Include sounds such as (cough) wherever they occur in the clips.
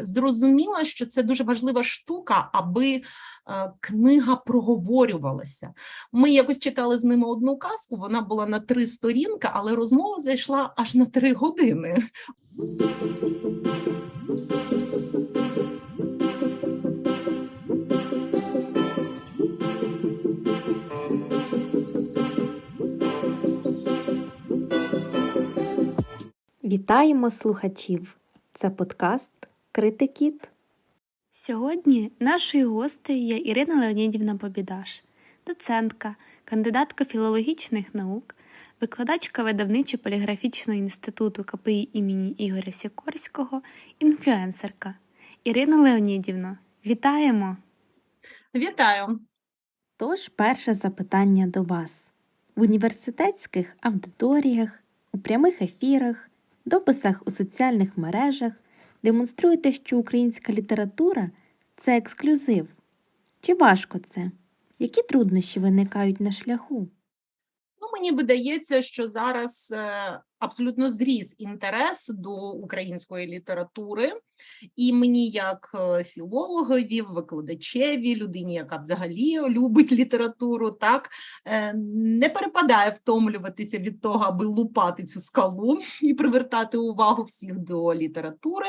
зрозуміла, що це дуже важлива штука, аби е, книга проговорювалася. Ми якось читали з ними одну казку, вона була на три сторінки, але розмова зайшла аж на три години. Вітаємо слухачів! Це подкаст Критикіт. Сьогодні нашою гостею є Ірина Леонідівна Побідаш, доцентка, кандидатка філологічних наук, викладачка видавничо-поліграфічного інституту КПІ імені Ігоря Сікорського, інфлюенсерка. Ірина Леонідівна, вітаємо! Вітаю! Тож, перше запитання до вас. В університетських аудиторіях, у прямих ефірах, дописах у соціальних мережах демонструєте, що українська література це ексклюзив. Чи важко це? Які труднощі виникають на шляху? Ну, мені видається, що зараз е, абсолютно зріс інтерес до української літератури, і мені, як е, філологові, викладачеві, людині, яка взагалі любить літературу, так е, не перепадає втомлюватися від того, аби лупати цю скалу і привертати увагу всіх до літератури.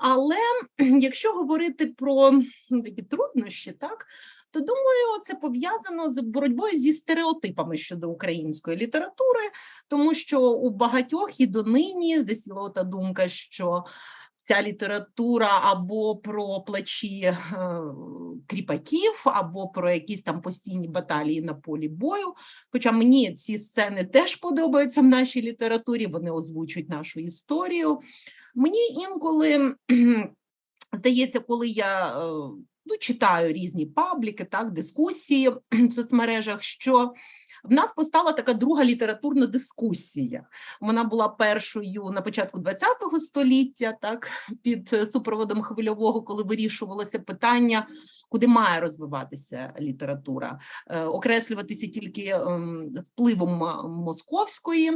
Але якщо говорити про такі труднощі, так то думаю, це пов'язано з боротьбою зі стереотипами щодо української літератури, тому що у багатьох і донині засіла та думка, що ця література або про плачі е, кріпаків, або про якісь там постійні баталії на полі бою. Хоча мені ці сцени теж подобаються в нашій літературі, вони озвучують нашу історію. Мені інколи здається, коли я е, ну, читаю різні пабліки, так, дискусії в соцмережах, що в нас постала така друга літературна дискусія. Вона була першою на початку ХХ століття, так під супроводом хвильового, коли вирішувалося питання, куди має розвиватися література, е, окреслюватися тільки е, впливом московської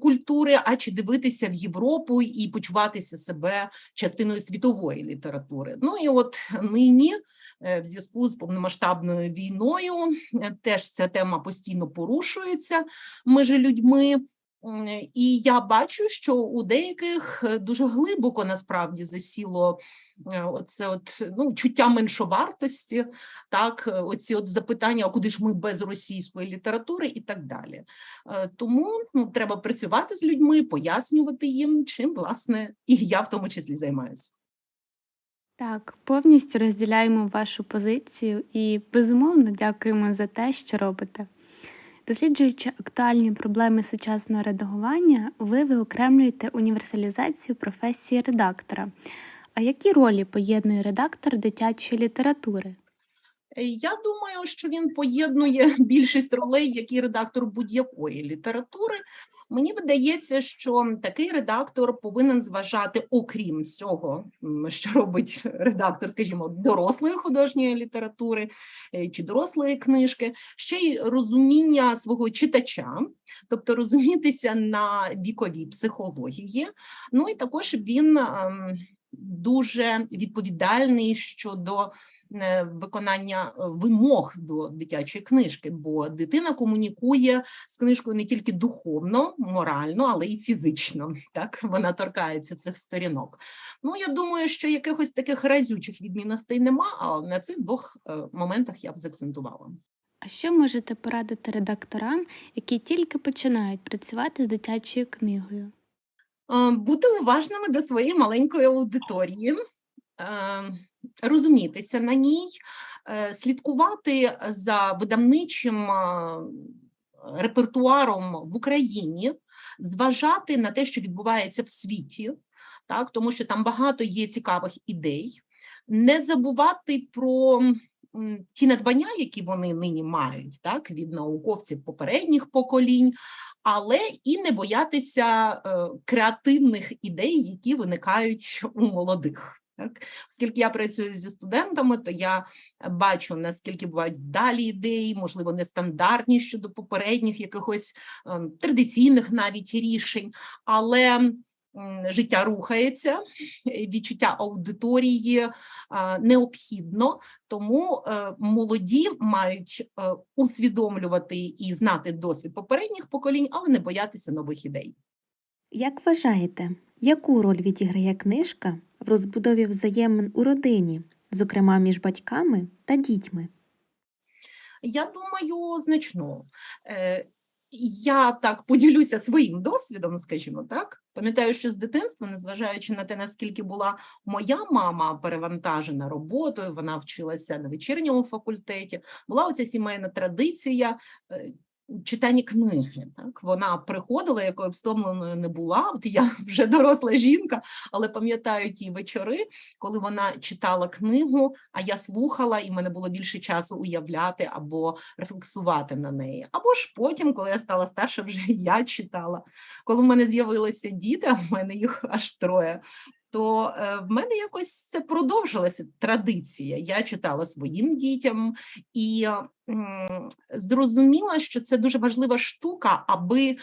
культури, а чи дивитися в Європу і почуватися себе частиною світової літератури. Ну і от нині. В зв'язку з повномасштабною війною теж ця тема постійно порушується між людьми, і я бачу, що у деяких дуже глибоко насправді засіло оце от ну чуття меншовартості, так оці от запитання, а куди ж ми без російської літератури, і так далі. Тому ну, треба працювати з людьми, пояснювати їм, чим власне і я в тому числі займаюся. Так, повністю розділяємо вашу позицію і безумовно дякуємо за те, що робите. Досліджуючи актуальні проблеми сучасного редагування, ви виокремлюєте універсалізацію професії редактора. А які ролі поєднує редактор дитячої літератури? Я думаю, що він поєднує більшість ролей, які редактор будь-якої літератури. Мені видається, що такий редактор повинен зважати, окрім всього, що робить редактор, скажімо, дорослої художньої літератури е, чи дорослої книжки, ще й розуміння свого читача, тобто розумітися на віковій психології. Ну і також він ем, дуже відповідальний щодо. Е, виконання е, вимог до дитячої книжки, бо дитина комунікує з книжкою не тільки духовно, морально, але й фізично. (laughs) Так вона торкається цих сторінок. Ну я думаю, що якихось таких разючих відмінностей нема, але на цих двох е, моментах я б заакцентувала. А що можете порадити редакторам, які тільки починають працювати з дитячою книгою? Бути уважними до своєї маленької аудиторії розумітися на ній, е, слідкувати за видавничим е, репертуаром в Україні, зважати на те, що відбувається в світі, так, тому що там багато є цікавих ідей, не забувати про. Ті надбання, які вони нині мають, так від науковців попередніх поколінь, але і не боятися е, креативних ідей, які виникають у молодих. Так, Оскільки я працюю зі студентами, то я бачу, наскільки бувають вдалі ідеї, можливо, нестандартні щодо попередніх якихось ем, традиційних навіть рішень, але життя рухається, відчуття аудиторії а, необхідно, тому е, молоді мають е, усвідомлювати і знати досвід попередніх поколінь, але не боятися нових ідей. Як вважаєте, яку роль відіграє книжка в розбудові взаємин у родині, зокрема між батьками та дітьми? Я думаю, значно. Е, Я так поділюся своїм досвідом, скажімо так. Пам'ятаю, що з дитинства, незважаючи на те, наскільки була моя мама перевантажена роботою, вона вчилася на вечірньому факультеті, була оця сімейна традиція. Читання книги, так вона приходила, якою б стомленою не була. От я (laughs) вже доросла жінка, але пам'ятаю ті вечори, коли вона читала книгу, а я слухала, і в мене було більше часу уявляти або рефлексувати на неї. Або ж потім, коли я стала старша, вже (laughs) я читала. Коли в мене з'явилися діти, а в мене їх аж троє. То е, в мене якось це продовжилася традиція. Я читала своїм дітям і зрозуміла, що це дуже важлива штука, аби е,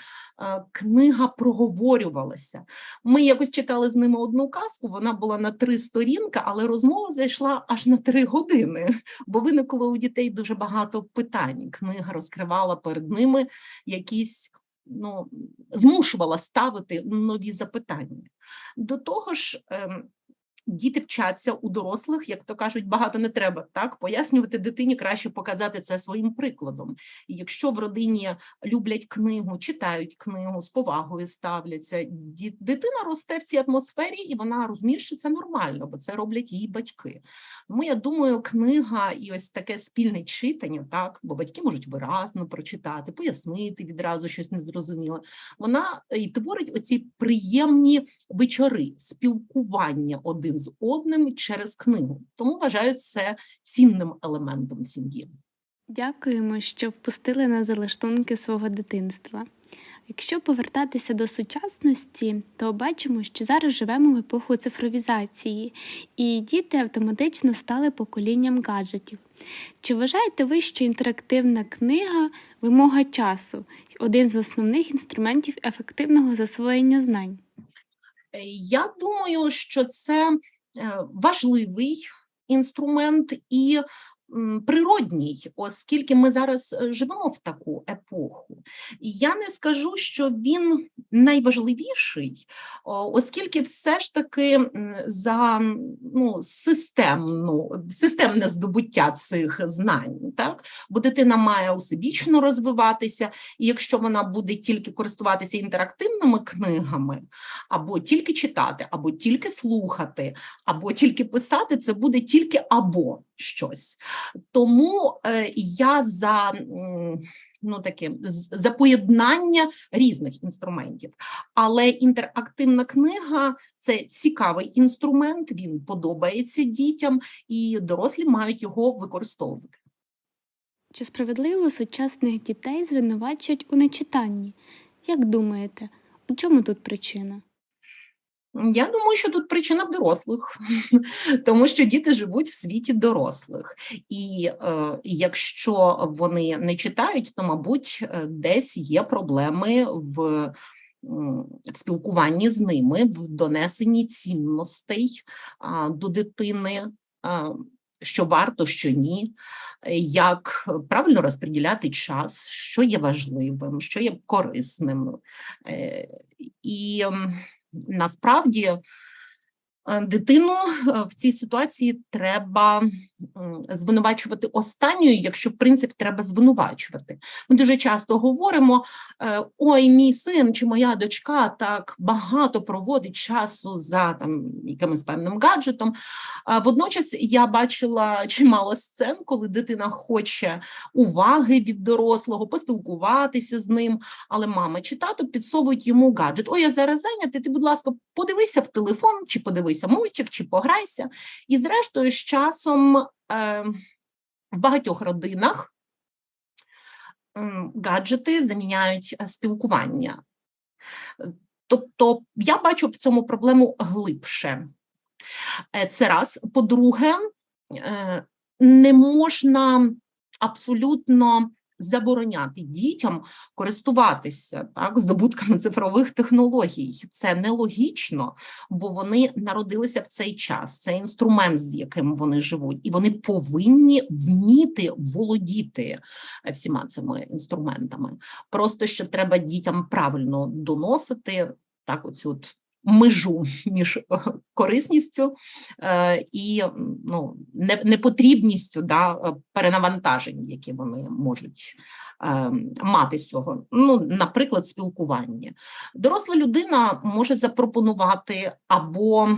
книга проговорювалася. Ми якось читали з ними одну казку, вона була на три сторінки, але розмова зайшла аж на три години, бо виникло у дітей дуже багато питань. Книга розкривала перед ними якісь. Ну, змушувала ставити нові запитання. До того ж, ем, діти вчаться у дорослих, як то кажуть, багато не треба так пояснювати дитині, краще показати це своїм прикладом. І якщо в родині люблять книгу, читають книгу, з повагою ставляться, дитина росте в цій атмосфері, і вона розуміє, що це нормально, бо це роблять її батьки. Тому я думаю, книга і ось таке спільне читання, так, бо батьки можуть виразно прочитати, пояснити відразу щось незрозуміле. Вона е, і творить оці приємні вечори, спілкування один з одним через книгу. Тому вважаю це цінним елементом сім'ї. Дякуємо, що впустили на залаштунки свого дитинства. Якщо повертатися до сучасності, то бачимо, що зараз живемо в епоху цифровізації, і діти автоматично стали поколінням гаджетів. Чи вважаєте ви, що інтерактивна книга вимога часу один з основних інструментів ефективного засвоєння знань? Е, Я думаю, що це е, важливий інструмент і природній, оскільки ми зараз е, живемо в таку епоху. Я не скажу, що він найважливіший, оскільки все ж таки за ну, системну, системне здобуття цих знань, так? бо дитина має усебічно розвиватися, і якщо вона буде тільки користуватися інтерактивними книгами, або тільки читати, або тільки слухати, або тільки писати, це буде тільки або щось. Тому е, я за. Ну, таке за поєднання різних інструментів. Але інтерактивна книга це цікавий інструмент, він подобається дітям, і дорослі мають його використовувати. Чи справедливо сучасних дітей звинувачують у нечитанні? Як думаєте, у чому тут причина? Я думаю, що тут причина в дорослих, (laughs) тому що діти живуть в світі дорослих, і е, якщо вони не читають, то мабуть е, десь є проблеми в, в спілкуванні з ними, в донесенні цінностей а, до дитини. Що варто, що ні, е, як правильно розподіляти час, що є важливим, що є корисним. Е, І насправді е, дитину в цій ситуації треба звинувачувати останньою, якщо в принципі треба звинувачувати. Ми дуже часто говоримо: е, ой, мій син чи моя дочка так багато проводить часу за там якимось певним гаджетом. Водночас я бачила чимало сцен, коли дитина хоче уваги від дорослого, поспілкуватися з ним, але мама чи тато підсовують йому гаджет. Ой, я зараз зайнятий, ти, будь ласка, подивися в телефон, чи подивися мультик, чи пограйся. І зрештою, з часом е, в багатьох родинах гаджети заміняють е, спілкування. Тобто я бачу в цьому проблему глибше. Е, Це раз. По-друге, е, не можна абсолютно забороняти дітям користуватися так здобутками цифрових технологій. Це нелогічно, бо вони народилися в цей час. Це інструмент, з яким вони живуть, і вони повинні вміти володіти всіма цими інструментами. Просто що треба дітям правильно доносити так, оцю от межу між корисністю е, і ну, непотрібністю да, перенавантажень, які вони можуть е, мати з цього. Ну, наприклад, спілкування. Доросла людина може запропонувати або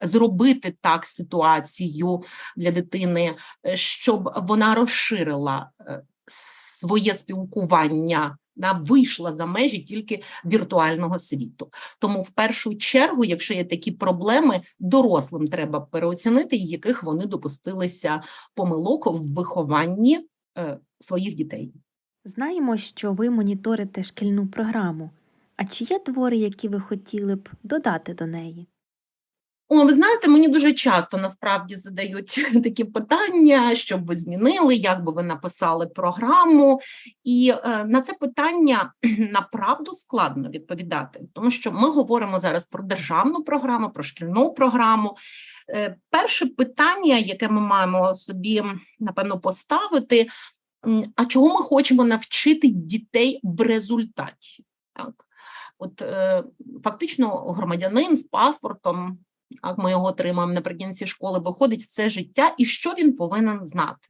Зробити так ситуацію для дитини, е, щоб вона розширила е, своє спілкування да, вийшла за межі тільки віртуального світу. Тому, в першу чергу, якщо є такі проблеми, дорослим треба переоцінити, яких вони допустилися помилок в вихованні е, своїх дітей. Знаємо, що ви моніторите шкільну програму. А чи є твори, які ви хотіли б додати до неї? О, ви знаєте, мені дуже часто насправді задають (laughs) такі питання, що б ви змінили, як би ви написали програму, і е, на це питання (clears throat) направду складно відповідати, тому що ми говоримо зараз про державну програму, про шкільну програму. Е, Перше питання, яке ми маємо собі напевно поставити: а чого ми хочемо навчити дітей в результаті? Так, от е, фактично, громадянин з паспортом як ми його отримаємо наприкінці школи, виходить в це життя, і що він повинен знати.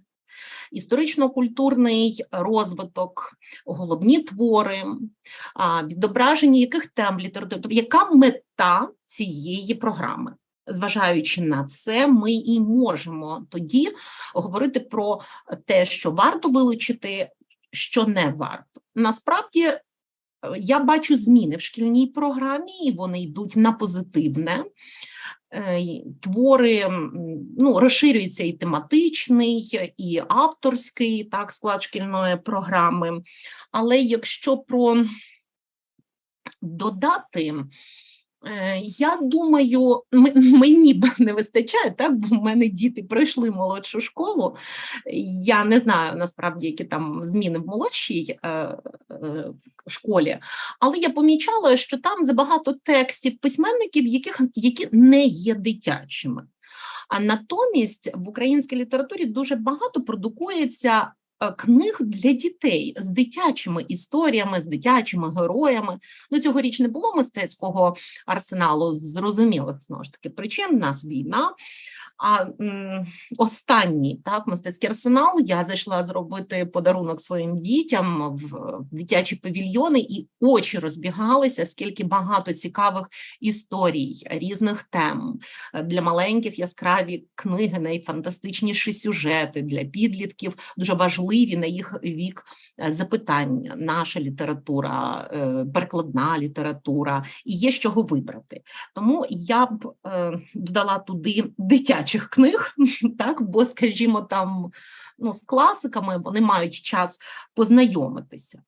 Історично-культурний розвиток, головні твори, відображення яких тем літератури, тобто яка мета цієї програми? Зважаючи на це, ми і можемо тоді говорити про те, що варто вилучити, що не варто. Насправді я бачу зміни в шкільній програмі, і вони йдуть на позитивне. Е, твори ну, розширюється і тематичний, і авторський так, склад шкільної програми. Але якщо про додати, я думаю, мені б не вистачає, так бо в мене діти пройшли молодшу школу. Я не знаю насправді, які там зміни в молодшій е, е, школі, але я помічала, що там забагато текстів письменників, яких які не є дитячими. А натомість в українській літературі дуже багато продукується Е, книг для дітей з дитячими історіями, з дитячими героями. Ну, цьогоріч не було мистецького арсеналу зрозумілих знову ж таки причин. У нас війна. А м, останній так мистецький арсенал я зайшла зробити подарунок своїм дітям в дитячі павільйони, і очі розбігалися, скільки багато цікавих історій, різних тем для маленьких яскраві книги, найфантастичніші сюжети для підлітків, дуже важливі на їх вік е, запитання. Наша література, е, перекладна література, і є з чого вибрати. Тому я б е, додала туди дитячі дитячих книг, (laughs) так, бо, скажімо, там ну, з класиками вони мають час познайомитися.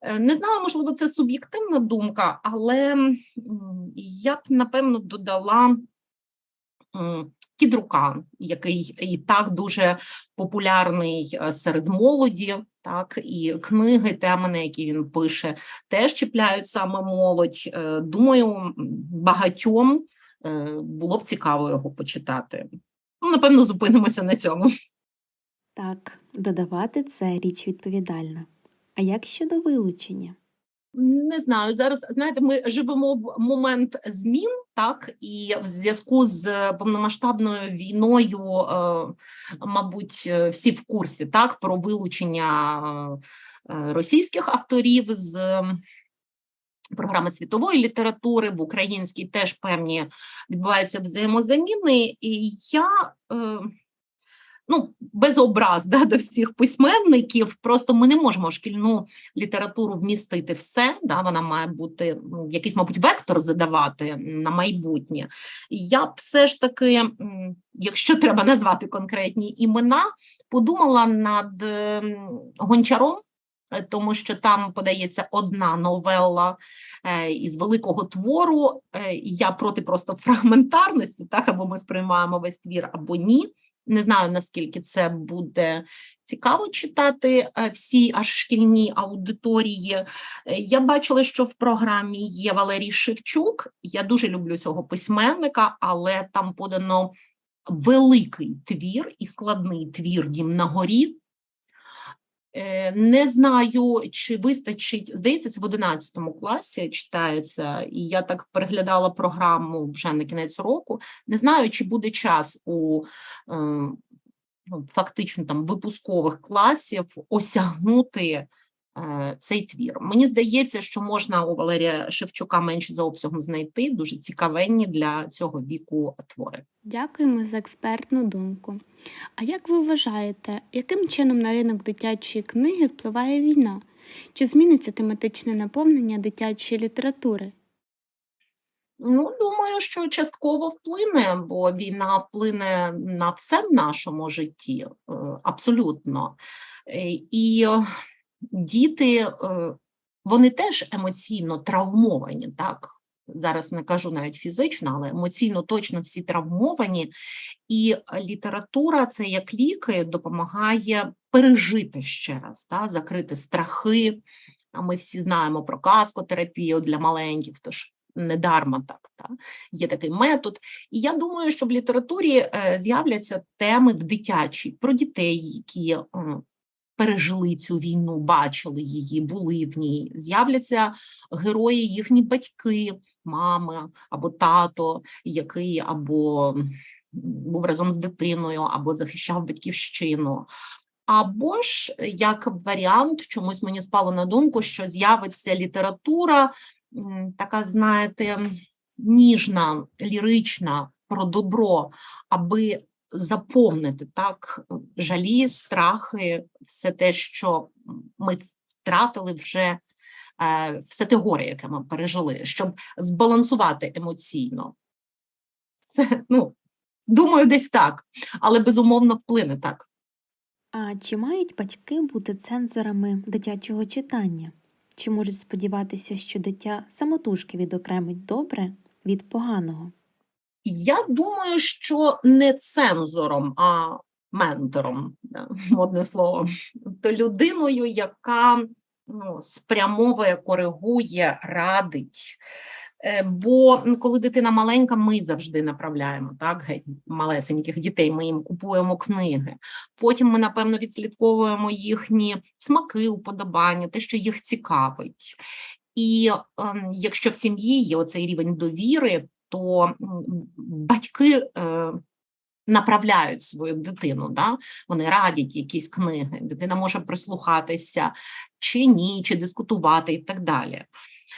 Е, не знаю, можливо, це суб'єктивна думка, але я б напевно додала Кідрука, який і так дуже популярний е, серед молоді, так і книги, теми, на які він пише, теж чіпляють саме молодь. Е, думаю, багатьом було б цікаво його почитати. Ну, Напевно, зупинимося на цьому. Так, додавати це річ відповідальна. А як щодо вилучення? Не знаю. Зараз знаєте, ми живемо в момент змін, так і в зв'язку з повномасштабною війною, е, мабуть, всі в курсі так про вилучення е, російських авторів з програми світової літератури, в українській теж певні відбуваються взаємозаміни. І я е, ну, без образ (laughs) да, до всіх письменників, просто ми не можемо в шкільну літературу вмістити все. Да, Вона має бути ну, якийсь, мабуть, вектор задавати на майбутнє. Я б все ж таки, якщо треба назвати конкретні імена, подумала над гончаром. Е, тому що там подається одна новела е, із великого твору. Е, я проти просто фрагментарності, так або ми сприймаємо весь твір, або ні. Не знаю, наскільки це буде цікаво читати всій аж шкільній аудиторії. Я бачила, що в програмі є Валерій Шевчук. Я дуже люблю цього письменника, але там подано великий твір і складний твір Дім на горі. Е, Не знаю, чи вистачить. Здається, це в 11 класі читається, і я так переглядала програму вже на кінець року. Не знаю, чи буде час у е, ну, фактично там випускових класів осягнути цей твір. Мені здається, що можна у Валерія Шевчука менше за обсягом знайти дуже цікавенні для цього віку твори. Дякуємо за експертну думку. А як ви вважаєте, яким чином на ринок дитячої книги впливає війна? Чи зміниться тематичне наповнення дитячої літератури? Ну, думаю, що частково вплине, бо війна вплине на все в нашому житті, е, абсолютно. Е, І е, діти, е, вони теж емоційно травмовані, так? Зараз не кажу навіть фізично, але емоційно точно всі травмовані. І література це як ліки допомагає пережити ще раз, та, закрити страхи. А ми всі знаємо про казкотерапію для маленьких, тож не дарма так. Та? Є такий метод. І я думаю, що в літературі е, з'являться теми в дитячій про дітей, які е, пережили цю війну, бачили її, були в ній. З'являться герої, їхні батьки, мами або тато, який або був разом з дитиною, або захищав батьківщину. Або ж як варіант, чомусь мені спало на думку, що з'явиться література, така, знаєте, ніжна, лірична про добро, аби заповнити так жалі, страхи, все те, що ми втратили вже, е, все те горе, яке ми пережили, щоб збалансувати емоційно. Це, ну, думаю, десь так, але безумовно вплине так. А чи мають батьки бути цензорами дитячого читання? Чи можуть сподіватися, що дитя самотужки відокремить добре від поганого? Я думаю, що не цензором, а ментором, (laughs) модне слово, то людиною, яка ну, спрямовує, коригує, радить. Е, Бо ну, коли дитина маленька, ми завжди направляємо так, геть малесеньких дітей, ми їм купуємо книги. Потім ми, напевно, відслідковуємо їхні смаки, уподобання, те, що їх цікавить. І ем, якщо в сім'ї є оцей рівень довіри, то батьки е, направляють свою дитину, да? вони радять якісь книги, дитина може прислухатися чи ні, чи дискутувати і так далі.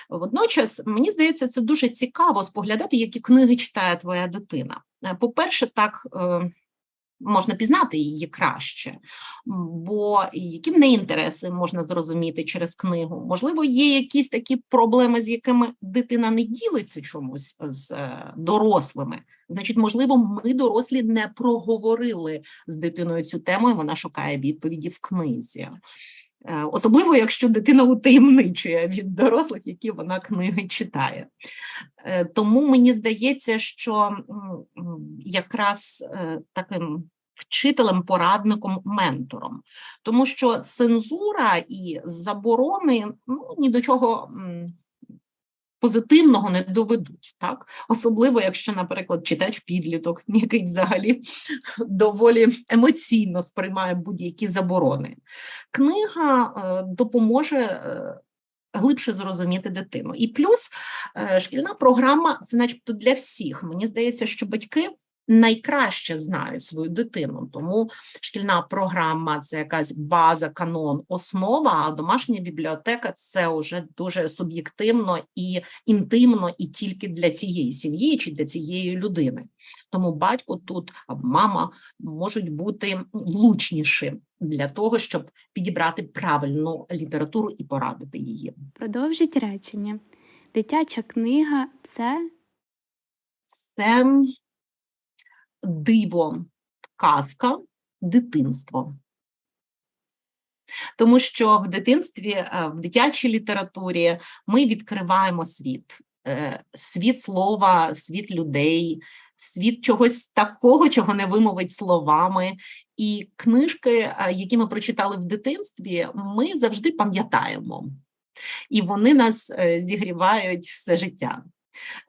Водночас, мені здається, це дуже цікаво споглядати, які книги читає твоя дитина. Е, По-перше, так е, можна пізнати її краще, бо які в неї інтереси можна зрозуміти через книгу. Можливо, є якісь такі проблеми, з якими дитина не ділиться чомусь з е, дорослими. Значить, можливо, ми дорослі не проговорили з дитиною цю тему, і вона шукає відповіді в книзі. Е, Особливо, якщо дитина утаємничує від дорослих, які вона книги читає. Е, Тому мені здається, що якраз е, таким вчителем, порадником, ментором, тому що цензура і заборони ну, ні до чого позитивного не доведуть, так? Особливо, якщо, наприклад, читач підліток, (laughs) який взагалі доволі емоційно сприймає будь-які заборони. Книга е, допоможе. е, Глибше зрозуміти дитину. І плюс е, шкільна програма це, начебто, для всіх. Мені здається, що батьки найкраще знають свою дитину, тому шкільна програма це якась база, канон, основа, а домашня бібліотека це вже дуже суб'єктивно і інтимно, і тільки для цієї сім'ї чи для цієї людини. Тому батько тут або мама можуть бути влучніші для того, щоб підібрати правильну літературу і порадити її. Продовжіть речення. Дитяча книга це Це диво, казка, дитинство. Тому що в дитинстві, е, в дитячій літературі ми відкриваємо світ, Е, світ слова, світ людей, світ чогось такого, чого не вимовить словами. І книжки, е, які ми прочитали в дитинстві, ми завжди пам'ятаємо, і вони нас зігрівають все життя.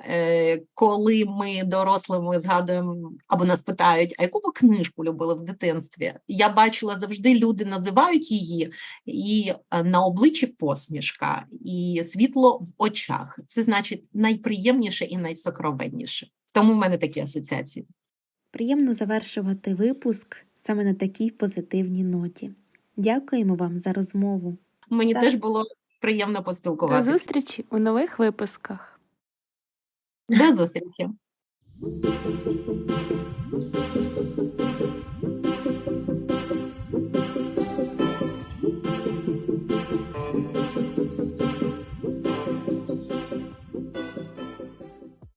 Е, Коли ми дорослими згадуємо або нас питають, а яку ви книжку любили в дитинстві? Я бачила завжди люди називають її, і е, на обличчі посмішка, і світло в очах. Це значить найприємніше і найсокровенніше. Тому в мене такі асоціації. Приємно завершувати випуск саме на такій позитивній ноті. Дякуємо вам за розмову. Мені Так. теж було приємно До поспілкуватися. зустрічі у нових випусках. До зустрічі! (laughs)